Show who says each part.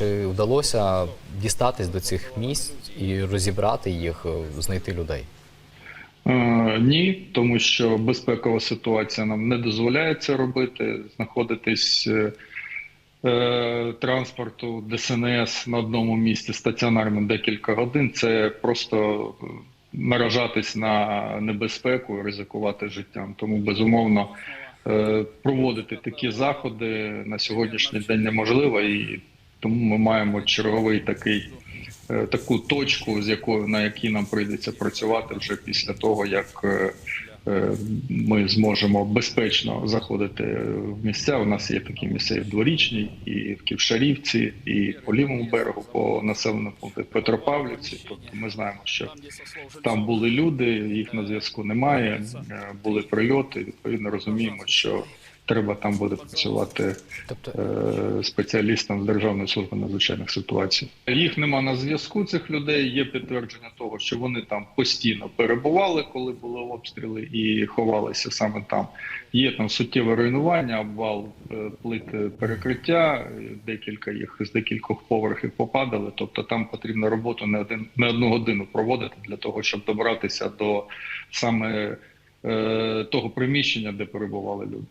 Speaker 1: чи вдалося дістатись до цих місць і розібрати їх, е, знайти людей?
Speaker 2: Е, Ні, тому що безпекова ситуація нам не дозволяє це робити. Знаходитись е, е, транспорту ДСНС на одному місці стаціонарно декілька годин. Це просто наражатись на небезпеку, ризикувати життям. Тому безумовно е, проводити такі заходи на сьогоднішній день неможливо, і тому ми маємо черговий такий е, таку точку, з якою на якій нам прийдеться працювати вже після того, як е, е, ми зможемо безпечно заходити в місця. У нас є такі місця і в дворічній, і в Ківшарівці, і по лівому берегу, по населеному пункту Петропавлівці. Тобто ми знаємо, що там були люди, їх на зв'язку немає. Були прильоти. Відповідно, розуміємо, що треба там буде працювати
Speaker 1: Тобто,
Speaker 2: е, спеціалістам з Державної служби надзвичайних ситуацій. Їх нема на зв'язку цих людей. Є підтвердження того, що вони там постійно перебували, коли були обстріли, і ховалися саме там. Є там суттєве руйнування, обвал е, плит перекриття. е, Декілька їх з декількох поверхів попадали. Тобто там потрібно роботу не один не одну годину проводити для того, щоб добратися до саме е, того приміщення, де перебували люди.